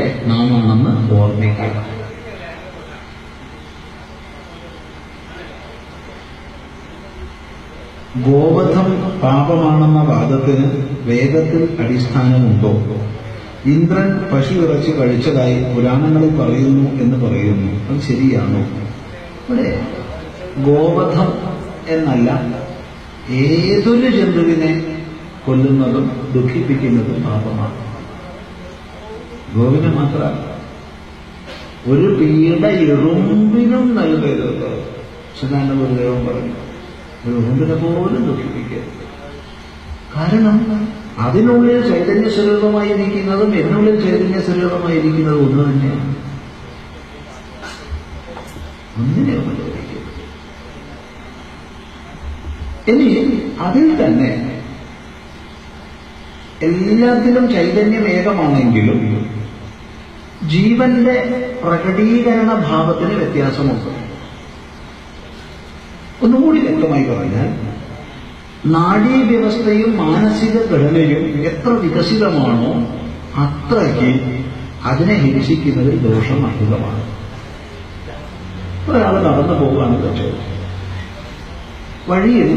ഭഗവാന്റെ നാമാണെന്ന് ഓർമ്മിക്കുക ഗോവധം പാപമാണെന്ന വാദത്തിന് വേദത്തിൽ അടിസ്ഥാനമുണ്ടോ? ഇന്ദ്രൻ പശു ഇറച്ചി കഴിച്ചതായി പുരാണങ്ങളിൽ പറയുന്നു എന്ന് പറയുന്നു. അത് ശരിയാണോ? ഇവിടെ ഗോവധം എന്നല്ല ഏതൊരു ജന്തുവിനെ കൊല്ലുന്നതും ദുഃഖിപ്പിക്കുന്നതും പാപമാണ്. ഗോവിനെ മാത്രമല്ല ഒരു പീഡ ഇറുമ്പിനും നൽകരുത്. സദാനന്ദ ഗുരുദേവൻ പറഞ്ഞു ഒരു ഇറുമ്പിനെ പോലും ദുഃഖിപ്പിക്കരുത്. കാരണം അതിനുള്ളിൽ ചൈതന്യ സ്വരൂപമായിരിക്കുന്നതും എന്നുള്ളിൽ ചൈതന്യ സ്വരൂപമായിരിക്കുന്നതും ഒന്ന് തന്നെയാണ്. ഒന്നിനെ ഇനി അതിൽ തന്നെ എല്ലാത്തിലും ചൈതന്യം ഏകമാണെങ്കിലും ജീവന്റെ പ്രകടീകരണ ഭാവത്തിന് വ്യത്യാസമുണ്ട്. ഒന്നുകൂടി വ്യക്തമായി പറഞ്ഞാൽ നാഡീവ്യവസ്ഥയും മാനസിക ഘടനയും എത്ര വികസിതമാണോ അത്രയ്ക്ക് അതിനെ ഹിംസിക്കുന്നതിൽ ദോഷം അധികമാണ് ഒരാൾ നടന്നു പോവുകയാണ് വെച്ചത് വഴിയിൽ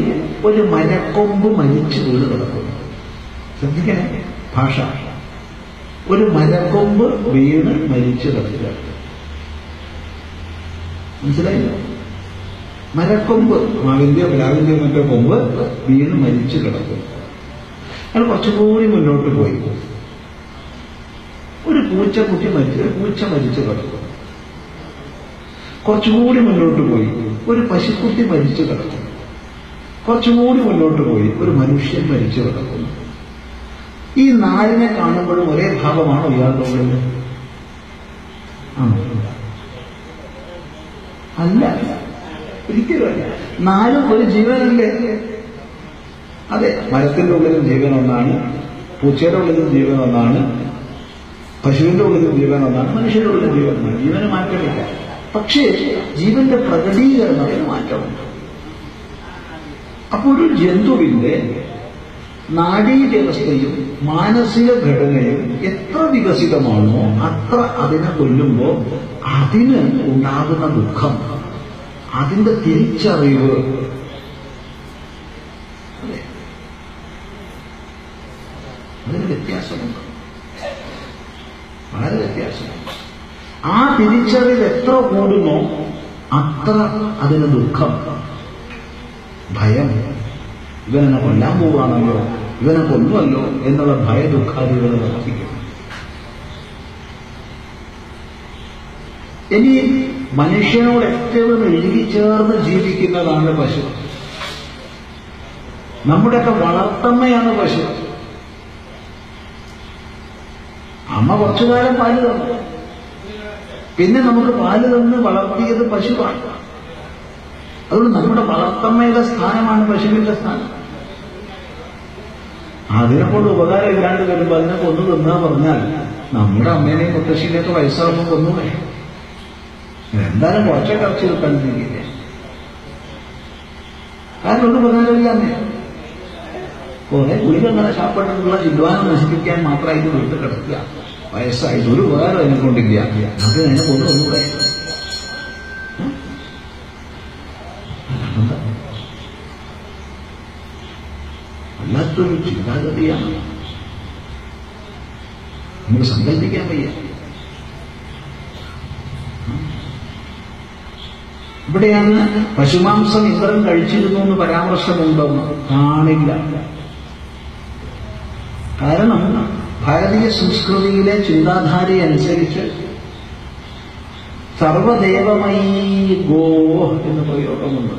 ഒരു മരക്കൊമ്പ് മരിച്ചു വീട് കിടക്കുന്നു. ശ്രദ്ധിക്കണേ ഭാഷ. ഒരു മരക്കൊമ്പ് വീണ് മരിച്ചു കിടക്കുക. മനസ്സിലായില്ലോ? മരക്കൊമ്പ് മാവിന്റെയോ പ്ലാവിന്റെയോ മറ്റോ കൊമ്പ് വീണ് മരിച്ചു കിടക്കും അയാൾ കുറച്ചുകൂടി മുന്നോട്ട് പോയി. ഒരു പൂച്ചക്കുട്ടി മരിച്ചു ഒരു പൂച്ച മരിച്ചു കിടക്കും കുറച്ചുകൂടി മുന്നോട്ട് പോയി. ഒരു പശുക്കുട്ടി മരിച്ചു കിടക്കും കുറച്ചുകൂടി മുന്നോട്ട് പോയി. ഒരു മനുഷ്യൻ മരിച്ചു കിടക്കുന്നു. ഈ നാലിനെ കാണുമ്പോഴും ഒരേ ഭാവമാണോ ഇയാളുടെ ഉള്ളിൽ? അല്ല. ഒരിക്കലും നാലും ഒരു ജീവനല്ലേ? അതെ മരത്തിന്റെ ഉള്ളിലും ജീവൻ ഒന്നാണ് പൂച്ചയുടെ ഉള്ളിലും ജീവൻ ഒന്നാണ് പശുവിന്റെ ഉള്ളിലും ജീവൻ ഒന്നാണ് മനുഷ്യന്റെ ഉള്ളിലും ജീവൻ ഒന്നാണ് ജീവന് മാറ്റമില്ല. പക്ഷേ ജീവന്റെ പ്രകടീകരണത്തിന് മാറ്റമുണ്ട്. അപ്പോൾ ഒരു ജന്തുവിന്റെ നാഡീവ്യവസ്ഥയും മാനസിക ഘടനയും എത്ര വികസിതമാണോ അത്ര അതിനെ കൊല്ലുമ്പോൾ അതിന് ഉണ്ടാകുന്ന ദുഃഖം അതിന്റെ തിരിച്ചറിവ്? അതിന് വ്യത്യാസമുണ്ട്. വളരെ വ്യത്യാസമുണ്ട്. ആ തിരിച്ചറിവ് എത്ര കൂടുന്നോ അത്ര അതിന് ദുഃഖം ഭയം. ഇവനെന്നെ കൊല്ലാൻ പോവുകയാണല്ലോ ഇവനെ കൊല്ലുമല്ലോ എന്നുള്ള ഭയ ദുഃഖാദികൾ വർദ്ധിക്കും ഇനി മനുഷ്യനോട് ഏറ്റവും എഴുതി ചേർന്ന് ജീവിക്കുന്നതാണ് പശു. നമ്മുടെയൊക്കെ വളർത്തമ്മയാണ് പശു. അമ്മ കുറച്ചു കാലം പാൽ തന്നു. പിന്നെ നമുക്ക് പാൽ തന്ന് വളർത്തിയത് പശുവാണ്. അതുകൊണ്ട് നമ്മുടെ വളർത്തമ്മയുടെ സ്ഥാനമാണ് പശുവിന്റെ സ്ഥാനം. അതിനെക്കൊണ്ട് ഉപകാരം ഇല്ലാണ്ട് വരുമ്പോൾ അതിനെ കൊന്നു തിന്നാ പറഞ്ഞാൽ നമ്മുടെ അമ്മേനെയും മുത്തശ്ശിനെയൊക്കെ വയസ്സാകുമ്പോൾ കൊന്നു എന്തായാലും കുറച്ചൊക്കെ ഇറച്ചി കിട്ടാണ്ടിരിക്കില്ലേ കാരണം ഒരു ഉപകാരമില്ലാന്നേ കുറെ ഗുളിക അങ്ങനെ ശാപ്പെട്ടിട്ടുള്ള ചില്ലുവാനം നശിപ്പിക്കാൻ മാത്രമായിട്ട് വീട്ടിൽ കിടക്കുക. വയസ്സായിട്ട് ഒരു ഉപകാരം അതിനെ കൊണ്ടില്ല അത് അതിനെ കൊണ്ടു വന്നൂടെ എന്താ? വല്ലാത്തൊരു ചിന്താഗതിയാണ്. നമുക്ക് സങ്കല്പിക്കാൻ വയ്യ. ഇവിടെയാണ് പശുമാംസം ഇന്ദ്രൻ കഴിച്ചിരുന്നു എന്ന് പരാമർശമുണ്ടോ? കാണില്ല. കാരണം ഭാരതീയ സംസ്കൃതിയിലെ ചിന്താധാരയനുസരിച്ച് സർവദേവമൈ ഗോ എന്ന് പ്രയോഗമുണ്ട്.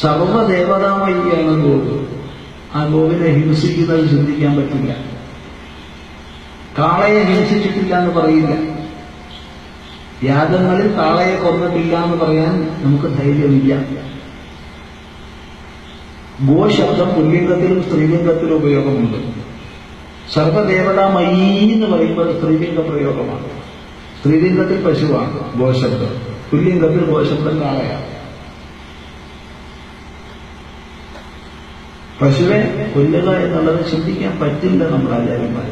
സർവദേവതാമയ്യാണ് ഗോ ആ ഗോവിനെ ഹിംസിക്കുന്നത് ചിന്തിക്കാൻ പറ്റില്ല. കാളയെ ഹിംസിച്ചിട്ടില്ല എന്ന് പറയില്ല. യാഗങ്ങളിൽ കാളയെ കൊന്നിട്ടില്ല എന്ന് പറയാൻ നമുക്ക് ധൈര്യമില്ല. ഗോശബ്ദം പുല്ലിംഗത്തിലും സ്ത്രീലിംഗത്തിലും ഉപയോഗമുണ്ട്. സർവദേവതാ സർവദേവതാമയീ എന്ന് പറയുമ്പോൾ സ്ത്രീലിംഗ പ്രയോഗമാണ്. സ്ത്രീലിംഗത്തിൽ പശുവാണ് ഗോശബ്ദം. പുല്ലിംഗത്തിൽ ഗോശബ്ദം കാളയാണ്. പശുവെ കൊല്ലുക എന്നുള്ളത് ചിന്തിക്കാൻ പറ്റില്ല നമ്മുടെ ആചാര്യന്മാർ.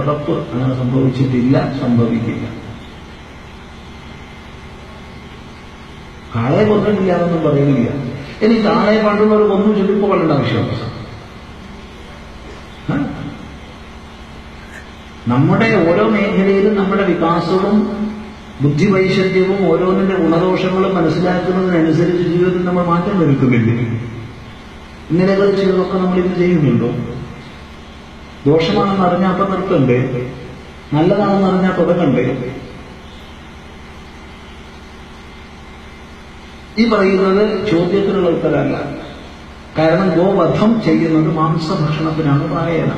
ഉറപ്പ് അങ്ങനെ സംഭവിച്ചിട്ടില്ല സംഭവിക്കില്ല. കാളയെ കൊന്നിട്ടില്ല എന്നൊന്നും പറയുന്നില്ല. ഇനി കാളയെ പണ്ടുള്ളവർ കൊന്നു ചൊല്ലിപ്പോ കൊല്ലേണ്ട ആവശ്യമുണ്ട് നമ്മുടെ ഓരോ മേഖലയിലും നമ്മുടെ വികാസവും ബുദ്ധിവൈശല്യവും ഓരോന്നിന്റെ ഗുണദോഷങ്ങളും മനസ്സിലാക്കുന്നതിനനുസരിച്ച് ജീവിതത്തിൽ നമ്മൾ മാറ്റം വരുത്തുന്നില്ലേ? ഇന്നലെ ചെയ്തതൊക്കെ നമ്മൾ ഇത് ചെയ്യുന്നുണ്ടോ? ദോഷമാണെന്ന് അറിഞ്ഞാൽ അപ്പം നിർത്തണ്ടേ നല്ലതാണെന്ന് അറിഞ്ഞാൽ തുടങ്ങണ്ടേ? ഈ പറയുന്നത് ചോദ്യത്തിനുള്ള ഉത്തരമല്ല. കാരണം ഗോവധം ചെയ്യുന്നത് മാംസഭക്ഷണത്തിനാണ് പ്രായണ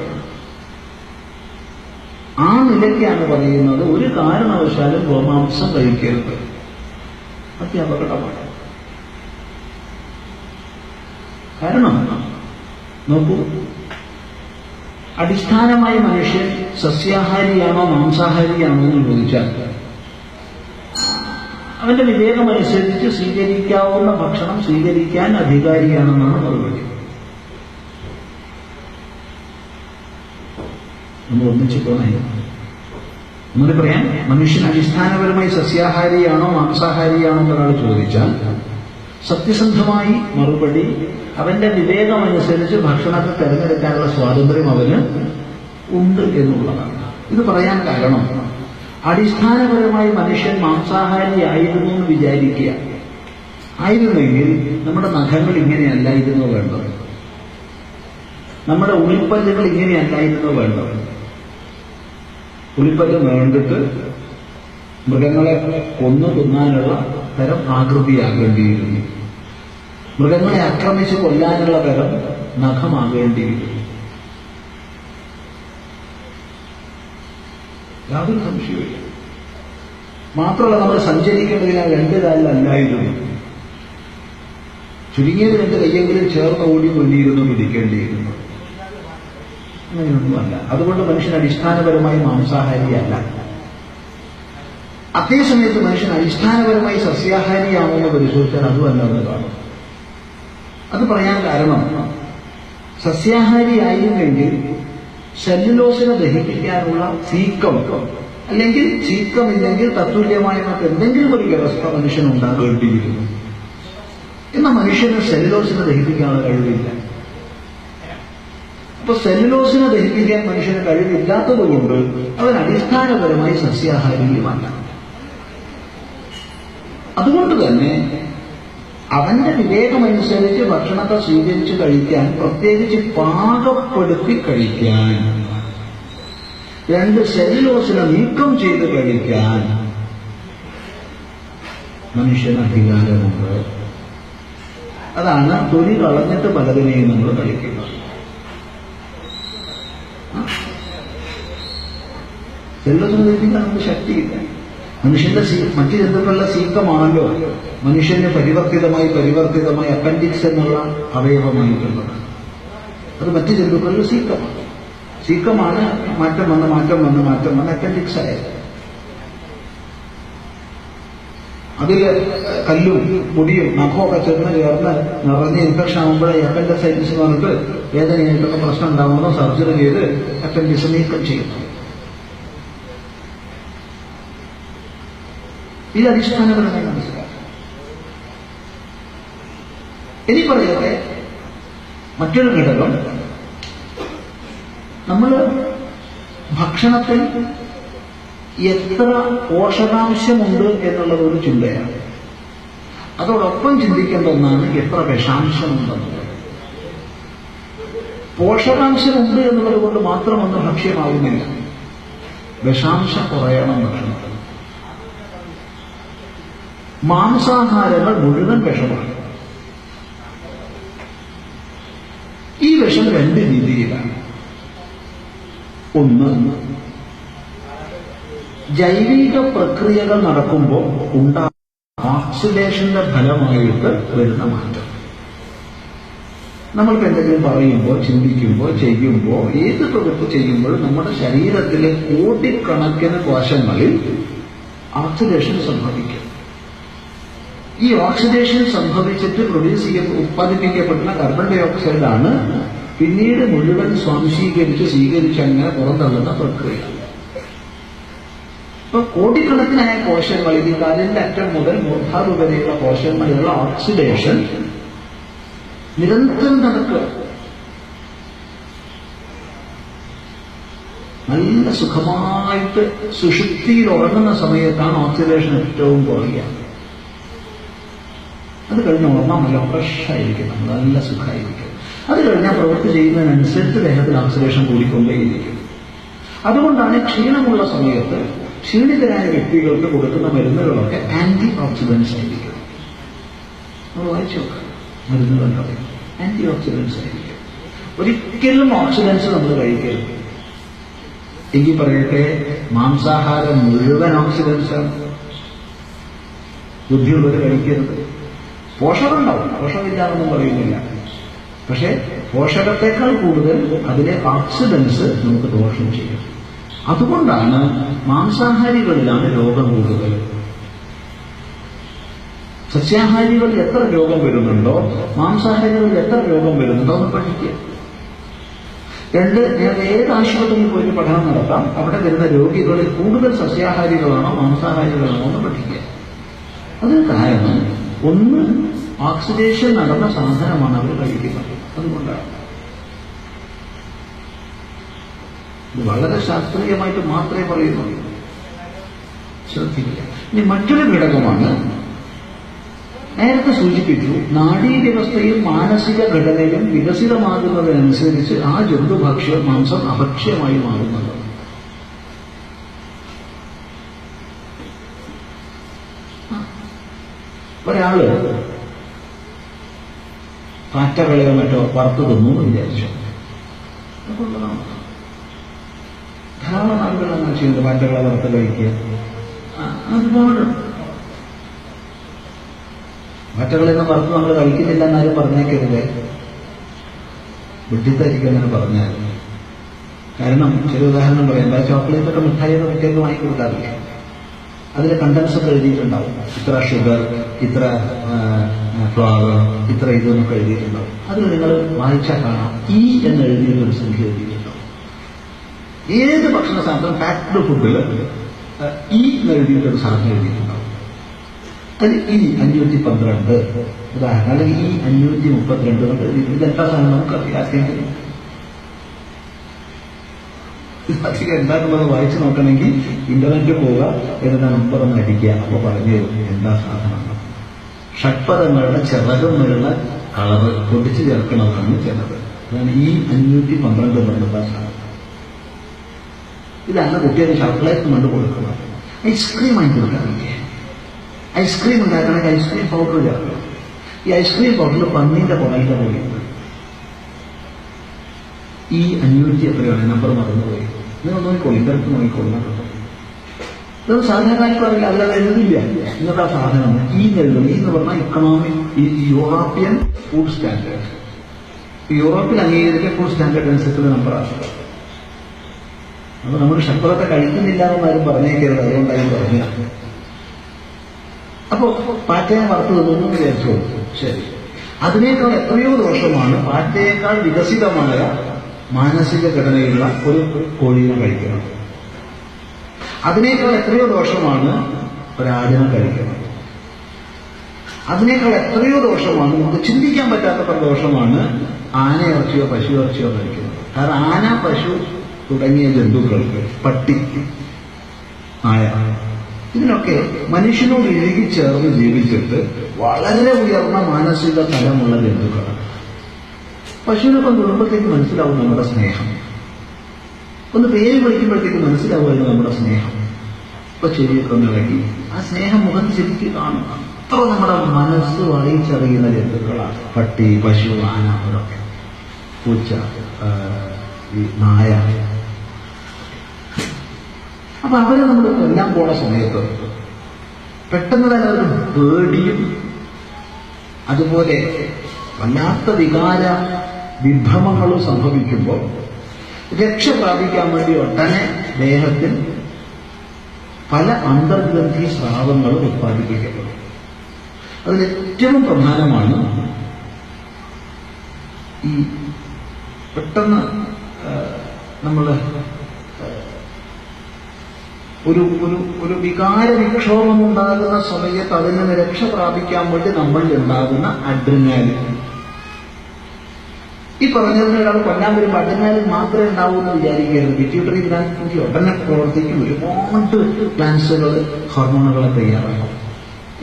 ആ നിലയ്ക്കാണ് പറയുന്നത് ഒരു കാരണവശാലും ഗോമാംസം കഴിക്കരുത്. അത്യപകടമാണ്. കാരണം നോക്കൂ അടിസ്ഥാനമായി മനുഷ്യൻ സസ്യാഹാരിയാണോ മാംസാഹാരിയാണോ എന്ന് ചോദിച്ചാൽ അവന്റെ വിവേകമനുസരിച്ച് സ്വീകരിക്കാവുന്ന ഭക്ഷണം സ്വീകരിക്കാൻ അധികാരിയാണെന്നാണ് മറുപടി. നമ്മൾ ഒന്നിച്ചു പോണേ നമ്മൾ പറയാം മനുഷ്യൻ അടിസ്ഥാനപരമായി സസ്യാഹാരിയാണോ മാംസാഹാരിയാണോ എന്നൊരാൾ ചോദിച്ചാൽ സത്യസന്ധമായി മറുപടി അവന്റെ വിവേകമനുസരിച്ച് ഭക്ഷണത്തെ തിരഞ്ഞെടുക്കാനുള്ള സ്വാതന്ത്ര്യം അവന് ഉണ്ട് എന്നുള്ളതാണ്. ഇത് പറയാൻ കാരണം അടിസ്ഥാനപരമായി മനുഷ്യൻ മാംസാഹാരി ആയിരുന്നു എന്ന് വിചാരിക്കുക. ആയിരുന്നെങ്കിൽ നമ്മുടെ നഖങ്ങൾ ഇങ്ങനെയല്ലായിരുന്നു വേണ്ടത്. നമ്മുടെ ഉളിപ്പല്ലുകൾ ഇങ്ങനെയല്ലായിരുന്നു വേണ്ടത്. ഉളിപ്പല്ല് വേണ്ടിട്ട് മൃഗങ്ങളെ കൊന്നു തിന്നാനുള്ള തരം ആകൃതിയാകേണ്ടിയിരുന്നു. മൃഗങ്ങളെ ആക്രമിച്ച് കൊല്ലാനുള്ള തരം നഖമാകേണ്ടിയിരുന്നു. യാതൊരു സംശയമില്ല മാത്രമല്ല നമ്മൾ സഞ്ചരിക്കേണ്ടതിന് ആ രണ്ട് കാലിലല്ലായിരുന്നു. ചുരുങ്ങിയത് രണ്ട് കയ്യെങ്കിലും ചേർന്ന് ഓടി മുന്നിയിരുന്നു പിടിക്കേണ്ടിയിരുന്നു അങ്ങനെയൊന്നുമല്ല. അതുകൊണ്ട് മനുഷ്യൻ അടിസ്ഥാനപരമായി മാംസാഹാരിയല്ല. അതേസമയത്ത് മനുഷ്യൻ അടിസ്ഥാനപരമായി സസ്യാഹാരിയാണോ എന്ന് പരിശോധിച്ചാൽ അതുമല്ല എന്ന് കാണും അത് പറയാൻ കാരണം സസ്യാഹാരിയായിരുന്നെങ്കിൽ സെല്ലുലോസിനെ ദഹിപ്പിക്കാനുള്ള സീക്കം അല്ലെങ്കിൽ സീക്കമില്ലെങ്കിൽ തത്തുല്യമായ മറ്റെന്തെങ്കിലും ഒരു വ്യവസ്ഥ മനുഷ്യൻ ഉണ്ടാകേണ്ടിയിരുന്നു എന്നാൽ മനുഷ്യന് സെല്ലുലോസിനെ ദഹിപ്പിക്കാനുള്ള കഴിവില്ല. അപ്പൊ സെല്ലുലോസിനെ ദഹിപ്പിക്കാൻ മനുഷ്യന് കഴിവില്ലാത്തതുകൊണ്ട് അവൻ അടിസ്ഥാനപരമായി സസ്യാഹാരിയുമല്ല അതുകൊണ്ട് തന്നെ അവന്റെ വിവേകമനുസരിച്ച് ഭക്ഷണത്തെ സ്വീകരിച്ച് കഴിക്കാൻ പ്രത്യേകിച്ച് പാകപ്പെടുത്തി കഴിക്കാൻ രണ്ട് ശരീരോസിനെ നീക്കം ചെയ്ത് കഴിക്കാൻ മനുഷ്യന് അധികാരമുണ്ട്. അതാണ് തൊലി കളഞ്ഞിട്ട് പലതിനെയും നമ്മൾ കഴിക്കുന്നത് സെല്ലുലോസിനെ നീക്കാൻ നമുക്ക് ശക്തിയില്ല. മനുഷ്യന്റെ മറ്റു ജന്തുക്കളുടെ സീക്കമാണല്ലോ മനുഷ്യന് പരിവർത്തിതമായി പരിവർത്തിതമായി അപ്പൻഡിക്സ് എന്നുള്ള അവയവമായിട്ടുള്ളത്. അത് മറ്റു ജന്തുക്കളുടെ സീക്കമാണ് സീക്കമാണ് മാറ്റം വന്ന് മാറ്റം വന്ന് മാറ്റം വന്ന് അപ്പൻഡിക്സ് ആയത് അതിൽ കല്ലും മുടിയും നഖമൊക്കെ ചെന്ന് ചേർന്ന് നിറഞ്ഞ് ഇൻഫെക്ഷൻ ആകുമ്പോഴേ അപ്പൻഡസൈറ്റിസ് എന്ന് വേദനയായിട്ടൊക്കെ പ്രശ്നം ഉണ്ടാകുമ്പോൾ സർജറി ചെയ്ത് അപ്പൻഡിക്സ് നീക്കം ചെയ്യുന്നു. ഇത് അടിസ്ഥാനപരമായി മനസ്സിലാക്കാം. ഇനി പറയട്ടെ മറ്റൊരു ഘടകം നമ്മൾ ഭക്ഷണത്തിൽ എത്ര പോഷകാംശമുണ്ട് എന്നുള്ളത് ഒരു ചിന്തയാണ്. അതോടൊപ്പം ചിന്തിക്കേണ്ട ഒന്നാണ് എത്ര വിഷാംശമുണ്ടെന്നുള്ളത് പോഷകാംശമുണ്ട് എന്നുള്ളത് കൊണ്ട് മാത്രമൊന്നും ഭക്ഷ്യമാകുന്നില്ല വിഷാംശം കുറയണം ഭക്ഷണത്തിൽ. മാംസാഹാരങ്ങൾ മുഴുവൻ വിഷമാണ്. ഈ വിഷം രണ്ട് രീതിയിലാണ്. ഒന്ന് ജൈവിക പ്രക്രിയകൾ നടക്കുമ്പോൾ ഉണ്ടാകുന്ന ഓക്സിഡേഷന്റെ ഫലമായിട്ട് വരുന്ന മാറ്റം. നമ്മൾക്ക് എന്തെങ്കിലും പറയുമ്പോൾ ചിന്തിക്കുമ്പോൾ ചെയ്യുമ്പോൾ ഏത് പ്രവൃത്തി ചെയ്യുമ്പോഴും നമ്മുടെ ശരീരത്തിലെ കോടിക്കണക്കിന് കോശങ്ങളിൽ ഓക്സിഡേഷൻ സംഭവിക്കും. ഈ ഓക്സിഡേഷൻ സംഭവിച്ചിട്ട് പ്രൊഡ്യൂസ് ചെയ്യ ഉത്പാദിപ്പിക്കപ്പെടുന്ന കാർബൺ ഡൈ ഓക്സൈഡാണ് പിന്നീട് മുഴുവൻ സ്വാംശീകരിച്ച് സ്വീകരിച്ച് അങ്ങനെ പുറന്തള്ളുന്ന പ്രക്രിയ. ഇപ്പൊ കോടിക്കണക്കിനായ കോശങ്ങൾ ഇനി കാലിന്റെ അറ്റം മുതൽ മൂർധാവ് വരെയുള്ള കോശങ്ങളിലുള്ള ഓക്സിഡേഷൻ നിരന്തരം നടക്കുക. നല്ല സുഖമായിട്ട് സുഷുപ്തിയിൽ ഉറങ്ങുന്ന സമയത്താണ് ഓക്സിഡേഷൻ ഏറ്റവും കുറയുക. അത് കഴിഞ്ഞ് നല്ല ഫ്രഷായിരിക്കും നല്ല സുഖമായിരിക്കും അത് കഴിഞ്ഞാൽ പ്രവൃത്തി ചെയ്യുന്നതിനനുസരിച്ച് ദേഹത്തിൽ ഓക്സിഡേഷൻ കൂടിക്കൊണ്ടേയിരിക്കും. അതുകൊണ്ടാണ് ക്ഷീണമുള്ള സമയത്ത് ക്ഷീണിതരായ വ്യക്തികൾക്ക് കൊടുക്കുന്ന മരുന്നുകളൊക്കെ ആന്റി ഓക്സിഡൻസ് ആയിരിക്കും. നമ്മൾ വായിച്ചു നോക്കാം. മരുന്നുകൾ ആന്റി ഓക്സിഡൻസ് ആയിരിക്കും. ഒരിക്കലും ഓക്സിഡൻസ് നമ്മൾ കഴിക്കരുത്. എങ്കിൽ പറയട്ടെ മാംസാഹാരം മുഴുവൻ ഓക്സിഡൻസാണ് ബുദ്ധിയുള്ളവർ കഴിക്കരുത്. പോഷകമുണ്ടാവും. പോഷകമില്ലാതൊന്നും പറയുന്നില്ല. പക്ഷേ പോഷകത്തെക്കാൾ കൂടുതൽ അതിലെ ഓക്സിഡൻസ് നമുക്ക് ദോഷം ചെയ്യും. അതുകൊണ്ടാണ് മാംസാഹാരികളിലാണ് രോഗം കൂടുതൽ. സസ്യാഹാരികളിൽ എത്ര രോഗം വരുന്നുണ്ടോ മാംസാഹാരികളിൽ എത്ര രോഗം വരുന്നുണ്ടോ എന്ന് പഠിക്കുക. രണ്ട് ഞാൻ ഏത് ആശുപത്രിയിൽ പോയിട്ട് പഠനം നടത്താം അവിടെ വരുന്ന രോഗികളിൽ കൂടുതൽ സസ്യാഹാരികളാണോ മാംസാഹാരികളാണോ എന്ന് പഠിക്കുക. അതിന് കാരണം ഒന്ന് ഓക്സിഡേഷൻ നടന്ന സാധനമാണ് അവർ കഴിക്കുന്നത്. അതുകൊണ്ടാണ്. വളരെ ശാസ്ത്രീയമായിട്ട് മാത്രമേ പറയുന്നുള്ളൂ. ശ്രദ്ധിക്കുക. ഇനി മറ്റൊരു ഘടകമാണ് നേരത്തെ സൂചിപ്പിച്ചു നാഡീവ്യവസ്ഥയും മാനസിക ഘടനയും വികസിതമാകുന്നതിനനുസരിച്ച് ആ ജന്തുഭക്ഷ്യ മാംസം അഭക്ഷ്യമായി മാറുന്നത്. ഒരാൾ പാറ്റകളെയോ മറ്റോ വറുത്ത് തിന്നു എന്ന് വിചാരിച്ചു. ധാരാളം ആളുകൾ അങ്ങനെ ചെയ്യുന്നത് പാറ്റകളെ വറുത്ത് കഴിക്കുക. ആ, ഒരുപാട് നിന്ന് വറുത്ത് നമ്മൾ കഴിക്കുന്നില്ല എന്നാലും പറഞ്ഞേക്കരുത്. വിട്ടിത്തായിരിക്കും പറഞ്ഞാൽ. കാരണം ചില ഉദാഹരണം പറയാം. എന്താ ചോക്ലേറ്റ് ഒക്കെ മിഠായിയൊക്കെ കുട്ടികൾക്ക് വാങ്ങിക്കൊടുക്കാറില്ലേ അതിൽ കണ്ടൻസ് ഒക്കെ എഴുതിയിട്ടുണ്ടാവും. ഇത്ര ഷുഗർ ഇത്ര ഫ്ലവർ ഇത്ര ഇതൊന്നൊക്കെ എഴുതിയിട്ടുണ്ടാവും അതിൽ നിങ്ങൾ വായിച്ചാൽ കാണാം. ഈ എന്ന് എഴുതിയ ഒരു സംഖ്യ എഴുതിയിട്ടുണ്ടാവും ഏത് ഭക്ഷണ സാധനം പാക്ഡ് ഫുഡിൽ ഈ എന്ന് എഴുതിയിട്ടൊരു സാധനം എഴുതിയിട്ടുണ്ടാവും അത് ഈ അഞ്ഞൂറ്റി പന്ത്രണ്ട് ഉദാഹരണം അല്ലെങ്കിൽ ഈ അഞ്ഞൂറ്റി മുപ്പത്തിരണ്ട് കൊണ്ട് എഴുതിയിട്ടുണ്ട്. എന്താ സാധനം നമുക്കറിയാം? അറിയാം? അധികം എന്താണെന്നുള്ളത് വായിച്ചു നോക്കണമെങ്കിൽ ഇന്റർനെറ്റിൽ പോവുക എന്നിട്ട് നമ്പർ ഒന്ന് അടിക്കുക. അപ്പോൾ പറഞ്ഞു എന്താ സാധനം ഷഡ്പദങ്ങളുടെ ചിറകുമുള്ള അളവ് പൊടിച്ചു ചേർക്കണമെന്നാണ് ചിലത് അതാണ് ഈ അഞ്ഞൂറ്റി പന്ത്രണ്ട് സാധനം ഇതാണ് കുട്ടികൾ ചോക്ലേറ്റ് കൊണ്ട് കൊടുക്കുന്നത്. ഐസ്ക്രീം വാങ്ങി കൊടുക്കാറില്ലേ? ഐസ്ക്രീം ഉണ്ടാക്കണമെങ്കിൽ ഐസ്ക്രീം പൗഡർ ചേർക്കണം. ഈ ഐസ്ക്രീം പൗഡറിൽ പന്നീന്റെ പുറകിന്റെ പോലെയുണ്ട് ഈ അഞ്ഞൂറ്റി എത്രയാണ് നമ്പർ മറന്നുപോയി. നിങ്ങൾ നോക്കിക്കോളൂ ഇടർക്ക് നോക്കിക്കോളൂ ഇത് സാധാരണക്കാർക്ക് അറിയില്ല അല്ലാതെ എഴുതില്ല ഇന്നത്തെ സാധനം ഈ എഴുതും ഈ എന്ന് പറഞ്ഞാൽ ഇക്കണോമിക് യൂറോപ്യൻ ഫുഡ് സ്റ്റാൻഡേർഡ് യൂറോപ്പിൽ അംഗീകരിച്ച ഫുഡ് സ്റ്റാൻഡേർഡ് അനുസരിച്ചുള്ള നമ്പറാണ് അപ്പൊ നമ്മൾ ശമ്പളത്തെ കഴിക്കുന്നില്ല എന്നാലും പറഞ്ഞേക്കരുത്. അതുകൊണ്ടായി പറഞ്ഞ അപ്പോ പാറ്റയെ വറുത്തു തിന്നു വിചാരിച്ചു? ശരി. അതിനേക്കാൾ എത്രയോ ദോഷമാണ് പാറ്റയേക്കാൾ വികസിതമായ മാനസിക ഘടനയുള്ള ഒരു കോഴിയെ കഴിക്കുന്നത് അതിനേക്കാൾ എത്രയോ ദോഷമാണ് ഒരാടിനെ കഴിക്കുന്നത്. അതിനേക്കാൾ എത്രയോ ദോഷമാണ് നമുക്ക് ചിന്തിക്കാൻ പറ്റാത്ത ദോഷമാണ് ആന ഇറച്ചിയോ പശു ഇറച്ചിയോ കഴിക്കുന്നത്. കാരണം ആന പശു തുടങ്ങിയ ജന്തുക്കൾക്ക് പട്ടി നായ ഇതിനൊക്കെ മനുഷ്യനോട് ഇഴുകി ചേർന്ന് ജീവിച്ചിട്ട് വളരെ ഉയർന്ന മാനസിക തലമുള്ള ജന്തുക്കളാണ്. പശുവിനൊക്കെ കുടുംബത്തേക്ക് മനസ്സിലാവും നമ്മുടെ സ്നേഹം. ഒന്ന് പേര് വിളിക്കുമ്പോഴത്തേക്ക് മനസ്സിലാവുമായിരുന്നു നമ്മുടെ സ്നേഹം. ഇപ്പൊ ചെവിയൊക്കെ ഒന്ന് ഇളക്കി ആ സ്നേഹം മുഖത്ത് ശരിക്കും കാണും. അത്ര നമ്മുടെ മനസ്സ് വായിച്ചറിയുന്ന ജന്തുക്കളാണ് പട്ടി പശു ആന അവരൊക്കെ. പൂച്ച ഈ നായ. അപ്പൊ അവരെ നമ്മൾ കൊല്ലാൻ പോണ സമയത്ത് പെട്ടെന്ന് തന്നെ ഒരു പേടിയും അതുപോലെ വല്ലാത്ത വികാര വിഭ്രമങ്ങളും സംഭവിക്കുമ്പോൾ രക്ഷ പ്രാപിക്കാൻ വേണ്ടി ഒട്ടനെ ദേഹത്തിൽ പല അന്തർഗ്രന്ഥി സ്രാവങ്ങളും ഉത്പാദിപ്പിക്കപ്പെടും. അതിൽ ഏറ്റവും പ്രധാനമാണ് ഈ പെട്ടെന്ന് നമ്മൾ ഒരു ഒരു ഒരു വികാര വിക്ഷോഭം ഉണ്ടാകുന്ന സമയത്ത് അതിൽ നിന്ന് രക്ഷ പ്രാപിക്കാൻ വേണ്ടി നമ്മളിൽ ഉണ്ടാകുന്ന അഡ്രിനാലിൻ. ഈ പറഞ്ഞതിന് ഒരാൾ കൊല്ലാൻ വരുമ്പോൾ അഡ്രിനാലിൻ മാത്രമേ ഉണ്ടാവൂ എന്ന് വിചാരിക്കുകയായിരുന്നു. പിറ്റ്യൂട്ടറി ഗ്ലാൻഡ് ഉടനെ പ്രവർത്തിക്കും. ഒരുപാട് ഗ്ലാൻസുകൾ ഹോർമോണുകളെ തയ്യാറാക്കും.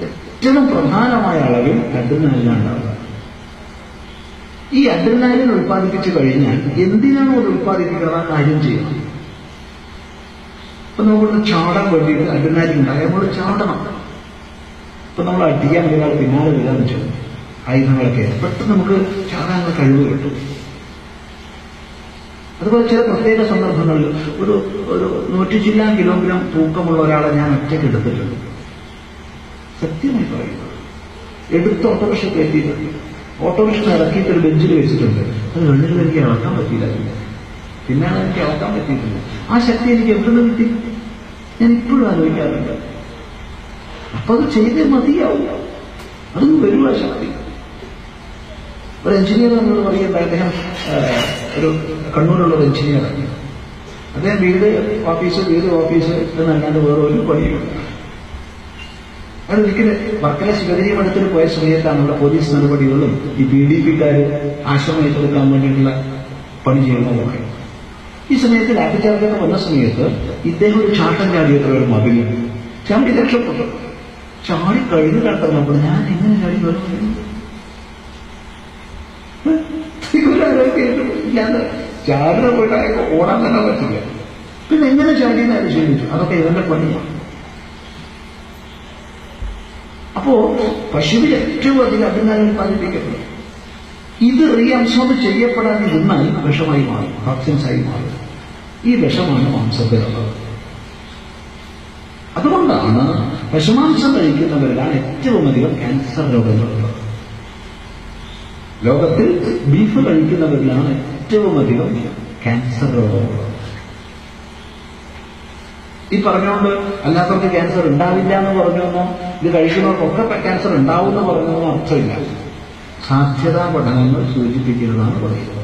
ഏറ്റവും പ്രധാനമായ അളവിൽ അഡ്രിനാലിനാണ് ഉണ്ടാവുക ഈ അഡ്രിനാലിൻ ഉൽപ്പാദിപ്പിച്ചു കഴിഞ്ഞാൽ എന്തിനാണ് അത് ഉൽപ്പാദിപ്പിക്കുന്നത് ആ കാര്യം ചെയ്യണം ഇപ്പൊ നമുക്ക് ചാടാൻ വേണ്ടിയിട്ട് അഡ്രിനാലിൻ ഉണ്ടായാൽ നമ്മൾ ചാടണം. ഇപ്പൊ നമ്മൾ അടിക്കാൻ ഒരാൾ പിന്നാലെ വരാമെന്ന് വെച്ചു ആയുധങ്ങളൊക്കെ പെട്ടെന്ന് നമുക്ക് ചാടാനുള്ള കഴിവ് കിട്ടും. അതുപോലെ ചില പ്രത്യേക സന്ദർഭങ്ങളിൽ ഒരു ഒരു നൂറ്റി ചില്ലാം കിലോഗ്രാം തൂക്കമുള്ള ഒരാളെ ഞാൻ ഒറ്റയ്ക്ക് എടുത്തിട്ടുണ്ട്. സത്യമായി പറയുന്നത്. എടുത്ത് ഓട്ടോറിക്ഷ കയറ്റിയിട്ടുണ്ട് ഓട്ടോറിക്ഷ ഇറക്കിയിട്ട് ഒരു ബെഞ്ചിൽ വെച്ചിട്ടുണ്ട്. അത് വെള്ളിൽ എനിക്ക് ഇളക്കാൻ പറ്റിയില്ല. പിന്നെ പിന്നാണ് എനിക്ക് ഇളക്കാൻ പറ്റിയിട്ടില്ല. ആ ശക്തി എനിക്ക് എവിടെ കിട്ടി? ഞാൻ ഇപ്പോഴും ആലോചിക്കാറുണ്ട്. അപ്പൊ അത് ചെയ്തേ മതിയാവും. അതൊന്നും വരുവാ ശക്തി. ഒരു എഞ്ചിനീയർ എന്ന് പറയുന്നത് അദ്ദേഹം ഒരു കണ്ണൂരുള്ള ഒരു എഞ്ചിനീയറാണ് അദ്ദേഹം വീട് ഓഫീസ് വീട് ഓഫീസ് എന്നല്ലാണ്ട് വേറെ ഒരു പണിയുമില്ല അത് ഒരിക്കലും വർക്കല ശിവഗിരി മഠത്തിൽ പോയ സമയത്താണ് നമ്മുടെ പോലീസ് നടപടികളും ഈ ബി ഡി പിക്കാർ ആശ്രമം ഏറ്റെടുക്കാൻ വേണ്ടിയിട്ടുള്ള പണി ചെയ്യുന്നതൊക്കെ ഈ സമയത്ത് ലാത്തിച്ചാർജൊക്കെ വന്ന സമയത്ത് ഇദ്ദേഹം ഒരു ചാട്ടം ചാടിയത്ര ഒരു മതിൽ ചാടി രക്ഷപ്പെട്ടു. ചാടി കഴിഞ്ഞു കണ്ടപ്പോൾ ഞാൻ എങ്ങനെ ചാടി? വരുന്നു ഇല്ലാതെ ചാടുന്ന പോയിട്ട് അയാൾക്ക് ഓടാൻ തന്നെ പറ്റില്ല. പിന്നെ എങ്ങനെ ചാടിയെന്ന് അയാൾ ചിന്തിച്ചു അതൊക്കെ ഇവന്റെ പണിയാണ് അപ്പോ പശുവിൽ ഏറ്റവും അധികം അഭിനയം ഉത്പാദിപ്പിക്കപ്പെടും. ഇത് റീഅബ്സോർബ് ചെയ്യപ്പെടാതിരുന്നാൽ വിഷമായി മാറും ടോക്സിൻസ് ആയി മാറും. ഈ വിഷമാണ് മാംസത്തിലുള്ളത് അതുകൊണ്ടാണ് പശുമാംസം കഴിക്കുന്നവരിലാണ് ഏറ്റവും അധികം ക്യാൻസർ രോഗങ്ങളുള്ളത്. ലോകത്തിൽ ബീഫ് കഴിക്കുന്നവരിലാണ് ഏറ്റവും അധികം ക്യാൻസർ ഈ പറഞ്ഞുകൊണ്ട് അല്ലാത്തവർക്ക് ക്യാൻസർ ഉണ്ടാവില്ല എന്ന് പറഞ്ഞൊന്നോ ഇത് കഴിക്കുന്നവർക്കൊക്കെ ക്യാൻസർ ഉണ്ടാവും എന്ന് പറഞ്ഞൊന്നും അർത്ഥമില്ല. സാധ്യതാ പഠനങ്ങൾ സൂചിപ്പിക്കുന്നതാണ് പറയുന്നത്.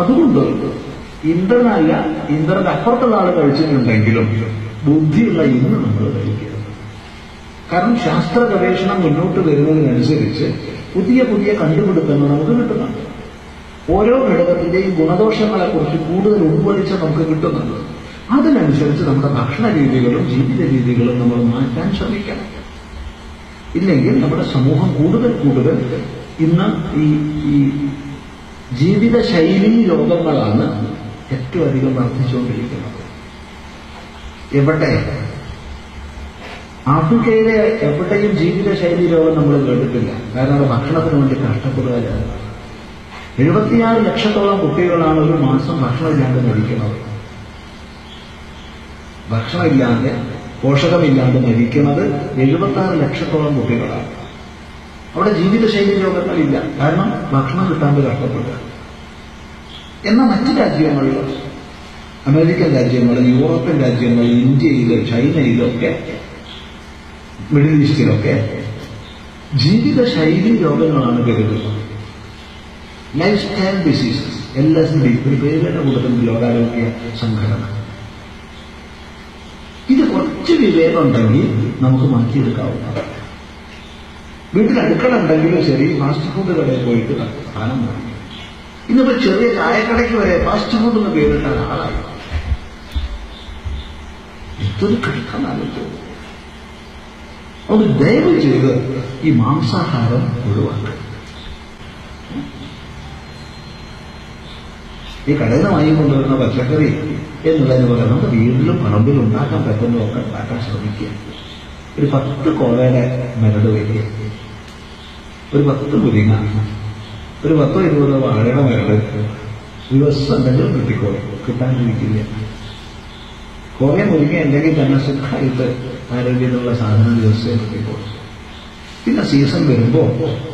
അതുകൊണ്ട് ഇന്ദ്രനല്ല ഇന്ദ്രന്റെ അപ്പുറത്തുള്ള ആൾ കഴിച്ചിട്ടുണ്ടെങ്കിലും ബുദ്ധിയുള്ള ഇന്ന് നമ്മൾ കഴിക്കരുത്. കാരണം ശാസ്ത്ര ഗവേഷണം മുന്നോട്ട് വരുന്നതിനനുസരിച്ച് പുതിയ പുതിയ കണ്ടുപിടുത്തങ്ങൾ നമുക്ക് കിട്ടുന്നുണ്ട്. ഓരോ ഘടകത്തിന്റെയും ഗുണദോഷങ്ങളെക്കുറിച്ച് കൂടുതൽ ഉൾക്കൊള്ളിച്ച് നമുക്ക് കിട്ടുന്നുണ്ട്. അതിനനുസരിച്ച് നമ്മുടെ ഭക്ഷണ രീതികളും ജീവിത രീതികളും നമ്മൾ മാറ്റാൻ ശ്രമിക്കണം. ഇല്ലെങ്കിൽ നമ്മുടെ സമൂഹം കൂടുതൽ കൂടുതൽ ഇന്ന് ഈ ഈ ജീവിതശൈലി രോഗങ്ങളാണ് ഏറ്റവും അധികം വർദ്ധിച്ചുകൊണ്ടിരിക്കുന്നത്. എവിടെ? ആഫ്രിക്കയിലെ എവിടെയും ജീവിതശൈലി രോഗം നമ്മൾ കേട്ടിട്ടില്ല. കാരണം ഭക്ഷണത്തിന് വേണ്ടി കഷ്ടപ്പെടുകയാണ് എഴുപത്തിയാറ് ലക്ഷത്തോളം കുട്ടികളാണ് ഒരു മാസം ഭക്ഷണമില്ലാണ്ട് മരിക്കുന്നത്. ഭക്ഷണമില്ലാതെ പോഷകമില്ലാതെ മരിക്കുന്നത് എഴുപത്തി ആറ് ലക്ഷത്തോളം കുട്ടികളാണ് അവിടെ ജീവിതശൈലി രോഗങ്ങളില്ല. കാരണം ഭക്ഷണം കിട്ടാണ്ട് കഷ്ടപ്പെടുക. എന്നാൽ മറ്റു രാജ്യങ്ങളിൽ അമേരിക്കൻ രാജ്യങ്ങളിൽ യൂറോപ്യൻ രാജ്യങ്ങളിൽ ഇന്ത്യയിൽ ചൈനയിലൊക്കെ മിഡിൽ ഈസ്റ്റിലൊക്കെ ജീവിതശൈലി രോഗങ്ങളാണ് പെരുകുന്നത്. Life and diseases L S D ഒരു പേരുടെ കൂട്ടത്തിൽ ലോകാരോഗ്യ സംഘടന. ഇത് കുറച്ച് വിവേകം ഉണ്ടെങ്കിൽ നമുക്ക് മാറ്റിയെടുക്കാവുന്നതാണ് വീട്ടിൽ അടുക്കള ഉണ്ടെങ്കിലും ശരി ഫാസ്റ്റ് ഫുഡ് കടയിൽ പോയിട്ട് സ്ഥാനം വാങ്ങി. ഇന്നിപ്പോ ചെറിയ ചായക്കടയ്ക്ക് വരെ ഫാസ്റ്റ് ഫുഡ് എന്ന് പേരിട്ട ആളായി എന്തൊരു കിടക്കാനാലോചിച്ചു അതുകൊണ്ട് ദയവ് ചെയ്ത് ഈ മാംസാഹാരം ഒഴിവാക്കുക. ഈ കടയിൽ നിന്ന് വാങ്ങിക്കൊണ്ടുവരുന്ന പച്ചക്കറി എന്നുള്ളതിന് പകരം നമുക്ക് വീട്ടിലും പറമ്പിൽ ഉണ്ടാക്കാൻ പറ്റുന്നതൊക്കെ ഉണ്ടാക്കാൻ ശ്രമിക്കുക. ഒരു പത്ത് കോവയുടെ മരട് വയ്ക്കുക. ഒരു പത്ത് പുതിങ്ങ ഒരു പത്തോ ഇരുപതോ വാഴയുടെ മരട് ദിവസം എന്തെങ്കിലും കിട്ടിക്കോളും കിട്ടാണ്ടിരിക്കില്ല. കോവയെ മുരിങ്ങ ഉണ്ടെങ്കിൽ തന്നെ സുഖമായിട്ട് ആരോഗ്യത്തിലുള്ള സാധനം ദിവസം കിട്ടിക്കോളും. പിന്നെ സീസൺ വരുമ്പോൾ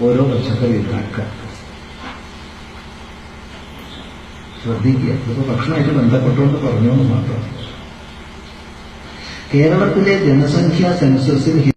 ഓരോ പച്ചക്കറി ഉണ്ടാക്കുക. ശ്രദ്ധിക്കുക. ഇതിപ്പോ ഭക്ഷണമായിട്ട് ബന്ധപ്പെട്ടുകൊണ്ട് എന്ന് മാത്രം. കേരളത്തിലെ ജനസംഖ്യാ സെൻസസിൽ